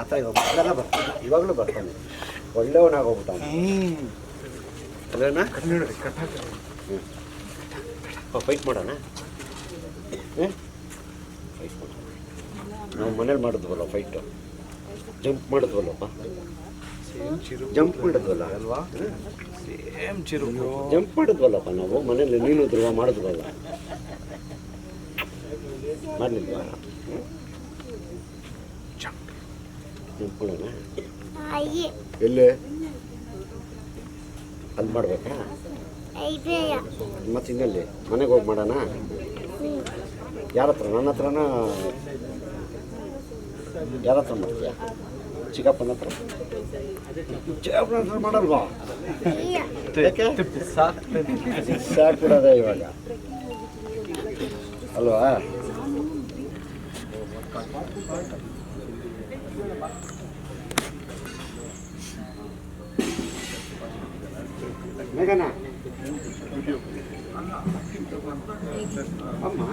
ಹತ್ರ ಇವಾಗ ಬರ್ತಾನೆ ಫೈಟ್ ಮಾಡೋಣ ಫೈಟ್ ಮಾಡೋಣ ನಾವು ಮನೇಲಿ ಮಾಡಿದ್ವಲ್ಲ ಫೈಟು ಜಂಪ್ ಮಾಡಿದ್ವಲ್ಲಪ್ಪ ಜಂಪ್ ಮಾಡಿದ್ವಲ್ಲ ಅಲ್ವಾ ಸೇಮ್ ಚಿರು ಜಂಪ್ ಮಾಡಿದ್ವಲ್ಲಪ್ಪ ನಾವು ಮನೇಲಿ ನೀನು ಧ್ರುವ ಮಾಡಿದ್ವಲ್ಲ ಮಾಡಲಿಲ್ವಾ ಅಯ್ಯೇ ಎಲ್ಲಿ? ಅಲ್ಲಿ ಮಾಡ್ಬೇಕಾ? ಮತ್ತೆ ಇನ್ನೆಲ್ಲಿ? ಮನೆಗೆ ಹೋಗಿ ಮಾಡೋಣ? ಯಾರ ಹತ್ರ? ನನ್ನ ಹತ್ರನ? ಯಾರ ಹತ್ರ ಮಾಡ್ತೀಯ? ಚಿಕ್ಕಪ್ಪನ ಹತ್ರ? ಚಿಕ್ಕಪ್ಪನ ಹತ್ರ ಮಾಡಲ್ವಾ? ಸಾಕ್ಬಿಡೋದೆ ಇವಾಗ. ಅಲ್ವಾ? మేఘనా? అమ్మా.